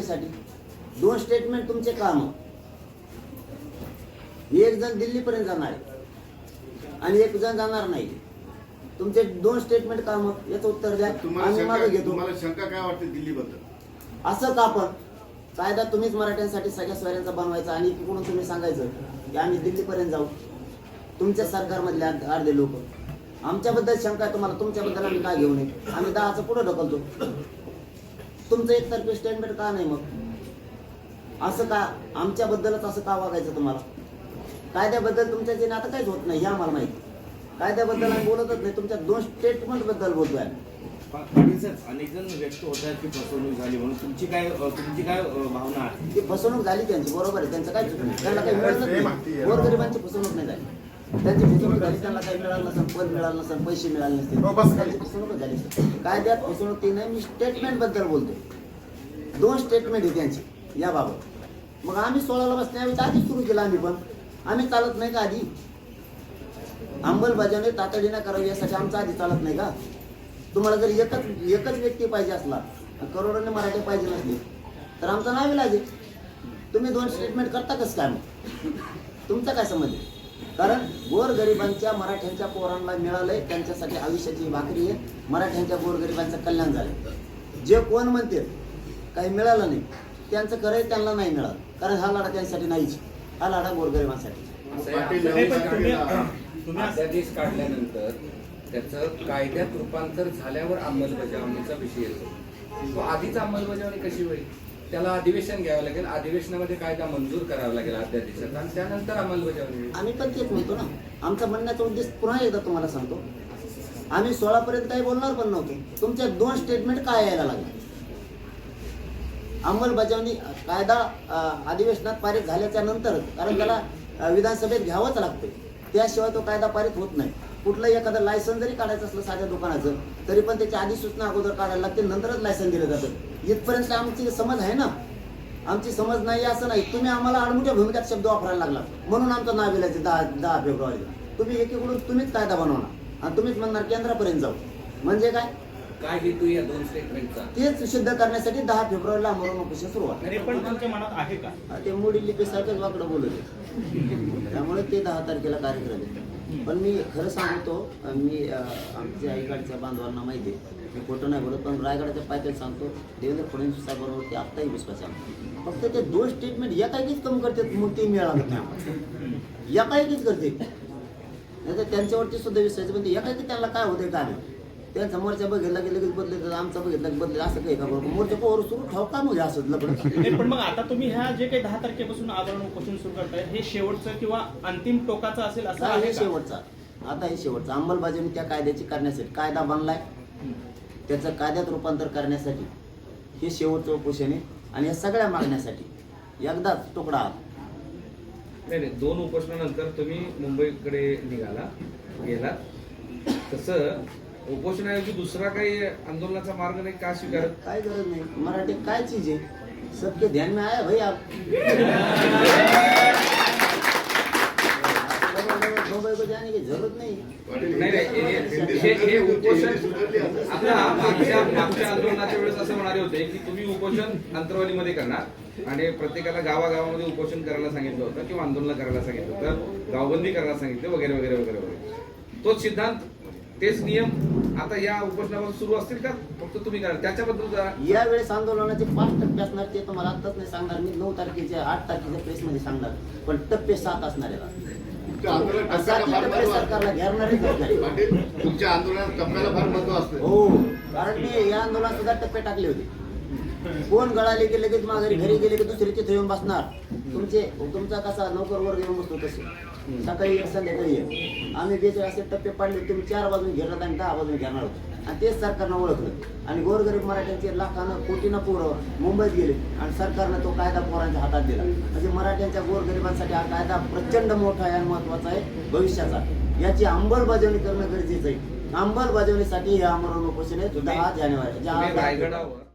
अंमलबजावणीसाठी दोन स्टेटमेंट तुमचे काम. एक जण दिल्लीपर्यंत जाणार आहे आणि एक जण जाणार नाही. तुमचे दोन स्टेटमेंट काम याचं उत्तर द्या. आम्ही मागे घेतो. तुम्हाला शंका काय वाटते दिल्लीबद्दल? असं का पण कायदा तुम्हीच मराठ्यांसाठी सगळ्या स्वरांचा बनवायचा आणि इकडून तुम्ही सांगायचं की आम्ही दिल्लीपर्यंत जाऊ. तुमच्या सरकारमधले अर्ध- अर्धे लोक. आमच्याबद्दल शंका आहे तुम्हाला. तुमच्याबद्दल आम्ही का घेऊ नये? आम्ही दहाचं पुढे ढकलतो. तुमचं एकतर्फी स्टेटमेंट का नाही मग? असं का? आमच्याबद्दलच असं का वागायचं तुम्हाला? कायद्याबद्दल तुमच्या जे आता काहीच होत नाही हे आम्हाला माहिती. कायद्याबद्दल आम्ही बोलतच नाही तुमच्या दोन स्टेटमेंटबद्दल बोलतोय अनेक जण व्यक्त होत आहेत की फसवणूक झाली म्हणून. तुमची काय तुमची काय भावना आहे? ती फसवणूक झाली त्यांची बरोबर आहे. त्यांचं काय. त्यांना काही मिळालंच नाही. गोरगरिबांची फसवणूक नाही झाली. त्यांची फसवणूक झाली त्यांना काही मिळालं नसेल पद मिळालं नसेल पैसे मिळाले नसतील. त्यांची फसवणूक झाली. असेल. कायद्यात फसवणूक? ती नाही मी स्टेटमेंटबद्दल बोलतो दोन स्टेटमेंट आहे त्यांची याबाबत. मग आम्ही सोळाला बसण्याऐवजी आधी सुरू केलं आम्ही पण. आम्ही चालत नाही का आधी? अंमलबजावणी तातडीनं करावी यासाठी आमचं आधी चालत नाही का? तुम्हाला जर एकच एकच व्यक्ती पाहिजे असला करोडोने मराठी पाहिजे नसली तर आमचं नाव लागेल. तुम्ही दोन स्टेटमेंट करता कसं काय मग? तुमचा काय संबंध आहे? कारण गोरगरिबांच्या मराठ्यांच्या पोरांना मिळालंय त्यांच्यासाठी आयुष्याची भाकरी आहे. मराठ्यांच्या गोरगरिबांचं कल्याण झालंय. जे कोण म्हणते काही मिळालं नाही त्यांचं करायचं त्यांना नाही मिळालं. कारण हा लढा त्यांच्यासाठी नाहीच. हा लढा गोरगरिबांसाठी. अध्यादेश काढल्यानंतर त्याचं कायद्यात रूपांतर झाल्यावर अंमलबजावणीचा विषय येतो. आधीच अंमलबजावणी कशी होईल? त्याला अधिवेशन घ्यावं लागेल. अधिवेशनामध्ये कायदा मंजूर करावा लागेल अध्यादेशाचा आणि त्यानंतर अंमलबजावणी होईल. आम्ही पण तेच म्हणतो ना. आमचा म्हणण्याचा उद्देश पुन्हा एकदा तुम्हाला सांगतो. आम्ही सोळापर्यंत काही बोलणार पण नव्हतो. तुमच्या दोन स्टेटमेंट काय यायला लागले? अंमलबजावणी कायदा अं, अधिवेशनात पारित झाल्याच्यानंतर कारण त्याला अं, विधानसभेत घ्यावंच लागते त्याशिवाय तो कायदा पारित होत नाही. कुठलंही एखादं लायसन जरी काढायचं असलं साध्या दुकानाचं तरी पण त्याची अधिसूचना अगोदर काढायला लागते नंतरच लायसन दिलं जातं. इथपर्यंत आमची समज आहे ना? आमची समज नाही असं नाही. तुम्ही आम्हाला आडमुठ्या भूमिकात शब्द वापरायला लागला म्हणून आमचं नाव दिलायचं दहा दहा फेब्रुवारीला. तुम्ही एकीकडून तुम्हीच कायदा बनवणार. आणि तुम्हीच म्हणणार केंद्रापर्यंत जाऊ. म्हणजे काय? काय हेतू या दोन स्टेटमेंटचा तेच सिद्ध करण्यासाठी दहा फेब्रुवारीला उपोषण सुरुवात. नाही पण तुमच्या मनात आहे का? ते मोडी लिपीसारखंच वाकडं बोलत त्यामुळे ते दहा तारखेला कार्यक्रम आहे. पण मी खरं सांगतो मी आमच्या आईकडच्या बांधवांना माहिती आहे. मी खोटं नाही बोलत पण रायगडाच्या पायथ्यात सांगतो देवेंद्र फडणवीस साहेबांवरती आत्ताही विश्वास आहे. फक्त ते दोन स्टेटमेंट एकाएकीच कमी करतात मग ते मिळालं नाही. एकाएकीच करते नाही तर त्यांच्यावरती सुद्धा विश्वास पण ते एकाकी त्यांना काय होते काय नाही त्या समोरच्या बघितला की लगेच बदले तर आमचा बघितला की बदले असं काही का बरोबर मोर्चा पोवर सुरू ठेव का मग असं लपड नाही पण मग आता तुम्ही ह्या जे काही दहा तारखेपासून आंदोलन उपोषण सुरू करताय हे शेवटचं किंवा अंतिम टोकाचं असेल असं आहे हे? शेवटचा. आता हे शेवटचा. अंमलबजावणी त्या कायद्याची करण्यासाठी कायदा बनलाय. त्याचं कायद्यात रूपांतर करण्यासाठी हे शेवटचं उपोषण आहे. आणि या सगळ्या मागण्यासाठी एकदाच तुकडा आला. नाही नाही दोन उपोषणानंतर तुम्ही मुंबईकडे निघाला गेलात. तसं उपोषणाऐवजी दुसरा काही आंदोलनाचा मार्ग नाही का स्वीकारत? काय गरज नाही. मराठी काय चीज आहे? सबके ध्यान में आया भाई आप. मुंबई को जाने की जरूरत नहीं. पाटील, नाही नाही हे- हे हे उपोषण आता मागच्या मागच्या आंदोलनाच्या वेळेस असं म्हणाले होते की तुम्ही उपोषण अंतरवालीमध्ये करणार. आणि प्रत्येकाला गावागावामध्ये उपोषण करायला सांगितलं होतं किंवा आंदोलन करायला सांगितलं होतं गावबंदी करायला सांगितलं वगैरे वगैरे वगैरे वगैरे. तोच सिद्धांत तेच नियम आता या उपोषणावर सुरू असतील का? फक्त तुम्ही करा. त्याच्याबद्दल जरा या वेळेस आंदोलनाचे पाच टप्पे असणार ते तुम्हाला आत्ताच नाही सांगणार मी. नऊ तारखेच्या आठ तारखेच्या प्रेस मध्ये सांगणार. पण टप्पे सात असणार आहे तुमच्या आंदोलनात टप्प्याला फार महत्त्व असतं. हो. कारण मी या आंदोलनात सुद्धा टप्पे टाकले होते. कोण गळाले की लगेच माघारी घरी गेले की दुसरी तिथे येऊन बसणार? तुमचे तुमचा कसा नोकर वर्ग येऊन बसतो तसे. सकाळी एक संध्याकाळी एक. आम्ही बेचाळीस असे टप्पे पाडले तुम्ही चार बाजून घेणार आणि दहा बाजून घेणार होतो. आणि तेच सरकारनं ओळखलं. आणि गोरगरीब मराठ्यांचे लाखानं कोटीनं पोरं मुंबईत गेले आणि सरकारनं तो कायदा पोरांच्या हातात दिला. म्हणजे मराठ्यांच्या गोरगरिबांसाठी हा कायदा प्रचंड मोठा आहे आणि महत्त्वाचा आहे भविष्याचा. याची अंमलबजावणी करणं गरजेचं आहे. अंमलबजावणीसाठी हे आमरण उपोषण आहे. दहा जानेवारी